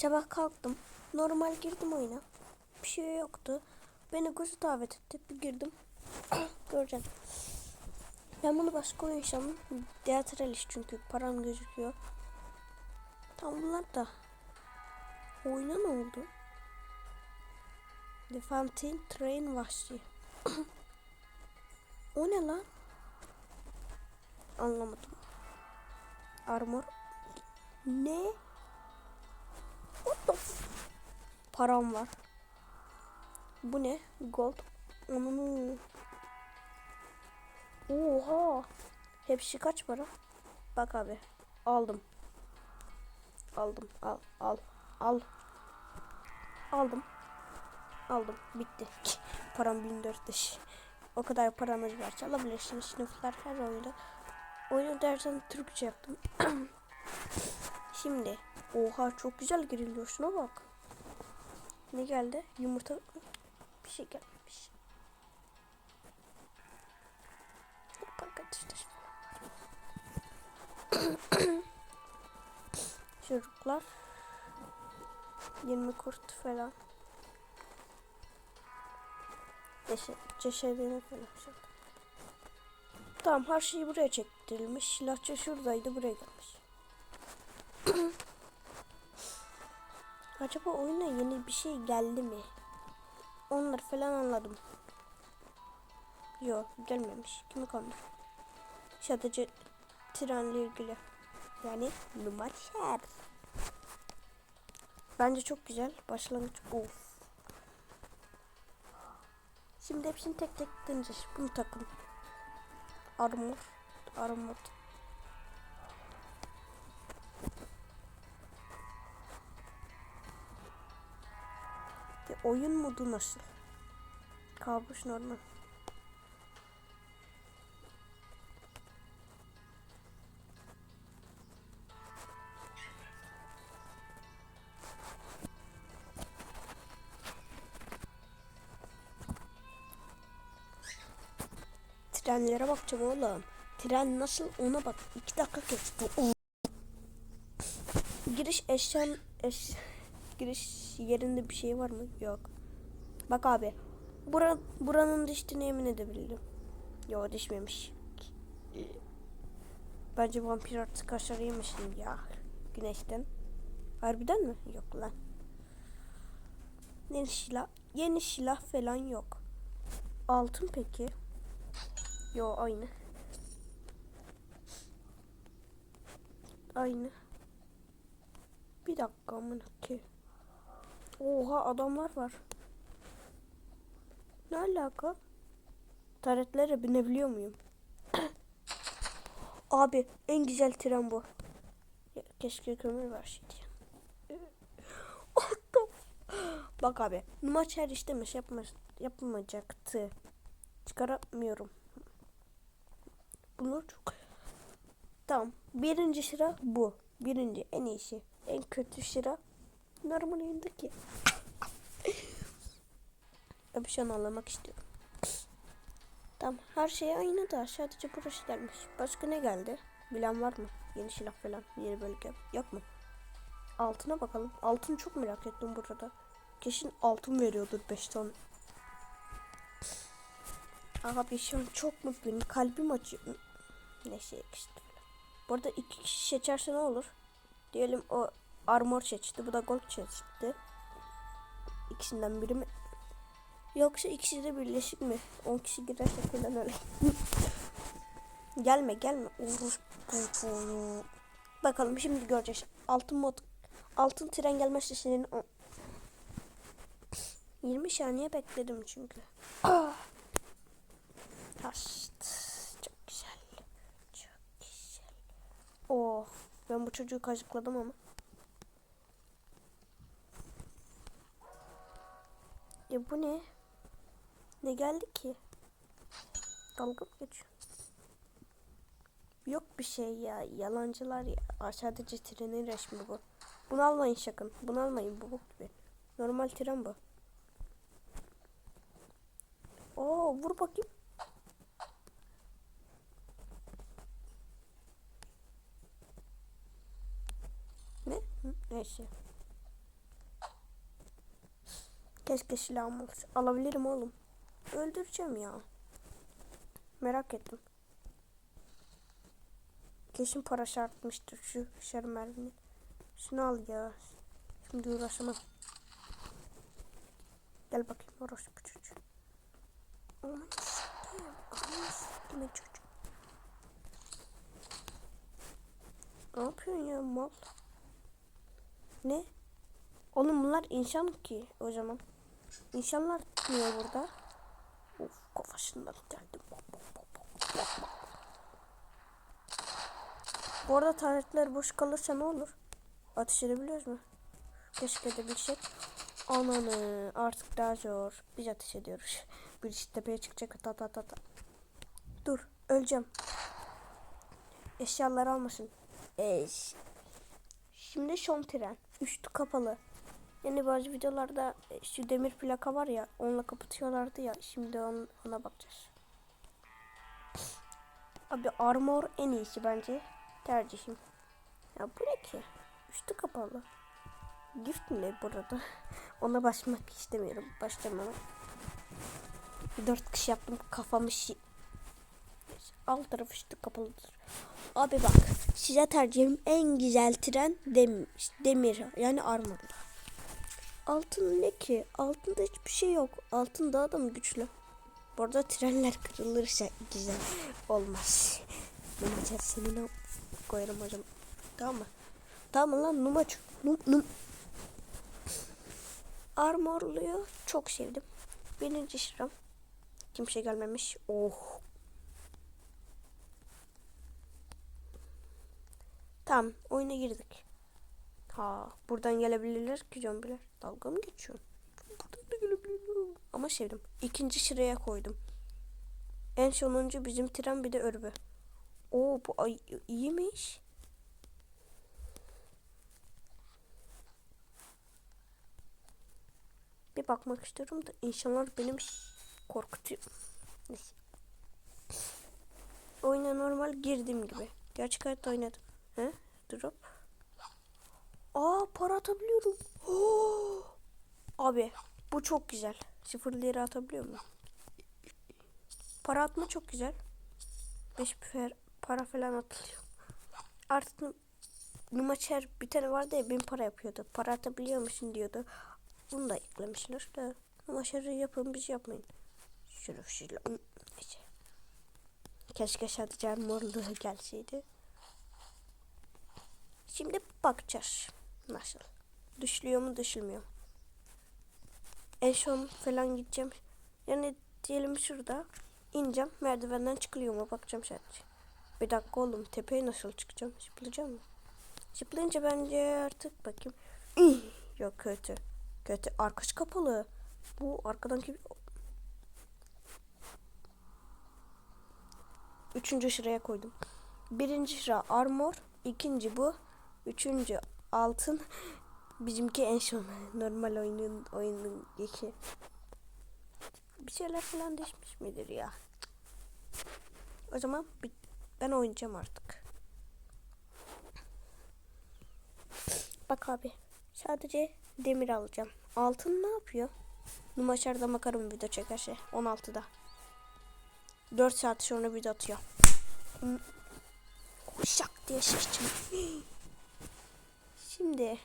Sabah kalktım. Normal girdim oyuna. Bir şey yoktu. Beni kuzu davet etti. Bir girdim. Göreceğim. Ben bunu başka oyun yaşamım. Teatral iş çünkü. Param gözüküyor. Tam bunlar da. Oyuna ne oldu? The Fountain Train Vahşi. o ne lan? Anlamadım. Armor. Ne? What the f- Param var. Bu ne? Gold. Oha. Hepsi kaç para? Bak abi. Aldım. Aldım. Al. Al. Al. Aldım. Aldım. Bitti. Param 1400. O kadar paranız varsa alabilirsiniz. Sınıflar her oyunda. Oyunu dersen Türkçe yaptım. Şimdi. Oha çok güzel giriliyor. Şuna bak. Ne geldi? Yumurta. Bir şey gelmiş. Bak işte. Çocuklar. 20 kurt falan. Ceşe, ceşedini falan. Tamam her şey buraya çektirilmiş. Silahçı şuradaydı buraya gelmiş. Acaba oyuna yeni bir şey geldi mi? Onları falan anladım. Yok gelmemiş. Kimi kalmış? Sadece trenle ilgili. Yani Numaşer. Bence çok güzel. Başlangıç. Of. Şimdi hepsini tek tek deneyeceğiz. Bunu takın. Armor. Armor. Oyun modu nasıl? Kabus normal. Trenlere bakacağım oğlum. Tren nasıl ona bak. İki dakika geçti. Giriş eşyan eş, giriş yerinde bir şey var mı? Yok. Bak abi. Bura, buranın düştüğünü emin edebildim. Yok düşmemiş. Bence vampir artık kaşar yemişim ya. Güneşten. Harbiden mi? Yok lan. Yeni silah, yeni silah falan yok. Altın peki? Yo aynı. Aynı. Bir dakika amına ki. Oha adamlar var. Ne alaka? Taretlere binebiliyor muyum? Abi en güzel tren bu. Keşke kömür verseydi. Bak abi. Maç her işlemiş yapma, yapmayacaktı. Çıkaramıyorum. Bunlar çok. Tamam. Birinci sıra bu. Birinci en iyisi. En kötü sıra normal oyundaki. Öpüşen anlamak istiyorum. Tamam. Her şey aynı da sadece burası gelmiş. Başka ne geldi? Bilen var mı? Yeni silah falan. Yeni bölge. Yok mu? Altına bakalım. Altını çok merak ettim burada. Kesin altın veriyordur 5 ton. Abi şu an çok mutluyum. Kalbim acıyor. Neyse yakıştı. Bu arada iki kişi seçerse ne olur? Diyelim o armor seçti. Bu da gold seçti. İkisinden biri mi? Yoksa ikisi de birleşik mi? 10 kişi girerse falan öyle. gelme gelme. Bakalım şimdi göreceğiz. Altın mod altın tren gelmezse senin o- 20 saniye bekledim çünkü. Taşt. Çok güzel. Çok güzel. Oh. Ben bu çocuğu kazıkladım ama. Ya bu ne? Ne geldi ki? Dalga mı geçiyor? Yok bir şey ya. Yalancılar ya. Aşağıdaki trenin resmi bu. Bunu almayın sakın. Bunu almayın. Bu bok gibi. Normal tren bu. Oo vur bakayım. Ne? Hı, neyse. Keşke silahım olsa. Alabilirim oğlum. Öldüreceğim ya. Merak ettim. Kesin para şartmıştır şu şer mermini. Şunu al ya. Şimdi uğraşamam. Gel bakayım orospu çocuğu. Aman sikeyim. Aman sikeyim çocuk. Ne yapıyorsun ya mal? Ne? Oğlum bunlar insan ki o zaman. İnsanlar niye burada? Of kafasından geldim. Bu arada taretler boş kalırsa ne olur? Ateş edebiliyoruz mu? Keşke edebilsek. Ananı artık daha zor. Biz ateş ediyoruz. Birisi tepeye çıkacak. Ta ta ta ta. Dur öleceğim. Eşyalar almasın. Eş. Şimdi son tren. Üstü kapalı. Yani bazı videolarda e, şu demir plaka var ya onunla kapatıyorlardı ya. Şimdi on, ona bakacağız. Abi armor en iyisi bence. Tercihim. Ya bu ne ki? Üstü kapalı. Gift ne burada? Ona başlamak istemiyorum. Başlamam. Dört kişi yaptım kafamı şi... Alt tarafı üstü kapalıdır. Abi bak size tercihim en güzel tren dem demir yani armorlu. Altın ne ki? Altında hiçbir şey yok. Altın daha da mı güçlü? Bu arada trenler kırılırsa güzel olmaz. Numaca senin koyarım hocam. Tamam mı? Tamam lan numaç. Num, num. Armorluyu çok sevdim. Birinci sıram. Kimse gelmemiş. Oh. Tamam oyuna girdik. Ha buradan gelebilirler ki zombiler. Dalga mı geçiyor? Buradan da gelebilirler. Ama sevdim. İkinci sıraya koydum. En sonuncu bizim tren bir de örbe. Oo bu ay iyiymiş. Bir bakmak istiyorum da insanlar benim korkutuyor. Neyse. Oyuna normal girdiğim gibi. Gerçek hayatta oynadım. He? Drop. Aa para atabiliyorum. Oo! Abi bu çok güzel. Sıfır lira atabiliyor mu? Para atma çok güzel. Beş para falan atılıyor. Artık Numaçer bir tane vardı ya bin para yapıyordu. Para atabiliyor musun diyordu. Bunu da eklemişler de. Numaçer'i yapın biz yapmayın. Şerefsizler. Neyse. Keşke sadece morluğu gelseydi. Şimdi bakacağız. Nasıl? Düşülüyor mu düşülmüyor. En son falan gideceğim. Yani diyelim şurada ineceğim. Merdivenden çıkılıyor mu bakacağım sadece. Bir dakika oğlum tepeye nasıl çıkacağım? Zıplayacağım mı? Zıplayınca bence artık bakayım. Yok kötü. Kötü. Arkası kapalı. Bu arkadan kim? Üçüncü sıraya koydum. Birinci sıra armor. ikinci bu. Üçüncü altın. Bizimki en son. Normal oyunun oyunun geçi. Bir şeyler falan değişmiş midir ya? O zaman ben oynayacağım artık. Bak abi. Sadece demir alacağım. Altın ne yapıyor? Numaşarda bakarım video çekerse. 16'da. 4 saat sonra video atıyor. Şak diye şaşacağım. Şimdi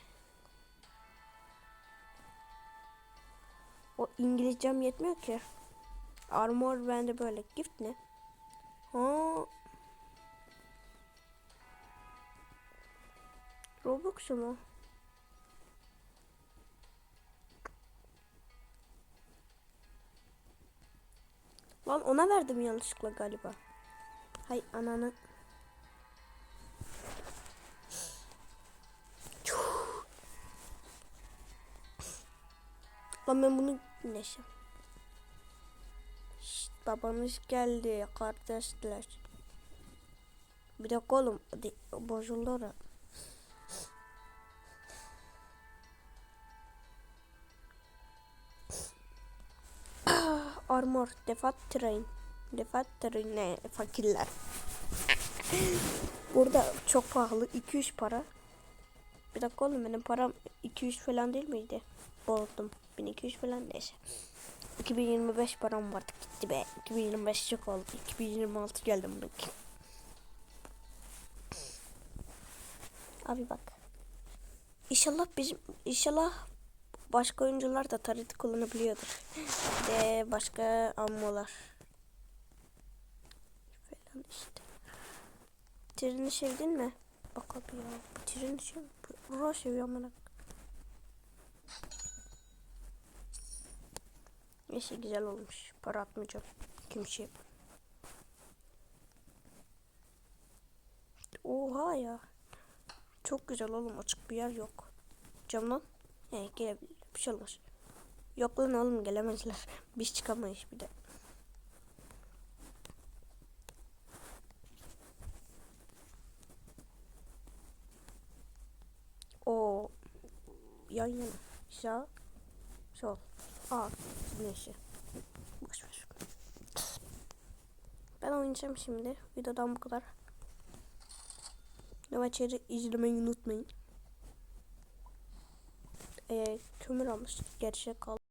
o İngilizcem yetmiyor ki. Armor bende böyle. Gift ne? Ha. Robux mu? Lan ona verdim yanlışlıkla galiba. Hay ananı. Lan ben bunu neyse. Şşt, babanız geldi kardeşler. Bir dakika oğlum. Bozuldu ora. Ah, Armor, defat train. Defat train ne fakirler. Burada çok pahalı 200 para. Bir dakika oğlum benim param 200 falan değil miydi? Bozdum. 1200 falan neyse. 2025 param vardı gitti be. 2025 çok oldu. 2026 geldim bugün. Abi bak. İnşallah bizim inşallah başka oyuncular da tarihte kullanabiliyordur. De başka ammolar. Falan işte. Treni sevdin mi? Bak abi ya. Bu treni sev. Ruh seviyorum. Neyse güzel olmuş. Para atmayacağım. Kimseye. Oha ya. Çok güzel oğlum. Açık bir yer yok. Camdan. He gelebilir. Bir şey olmaz. Yok lan oğlum gelemezler. Biz çıkamayız bir de. O yan yana. Sağ. Sol. Aa. Neyse. Boş ver. Ben oynayacağım şimdi. Videodan bu kadar. Nöbetçileri izlemeyi unutmayın. Ee, kömür almıştık. Gerçek kaldı.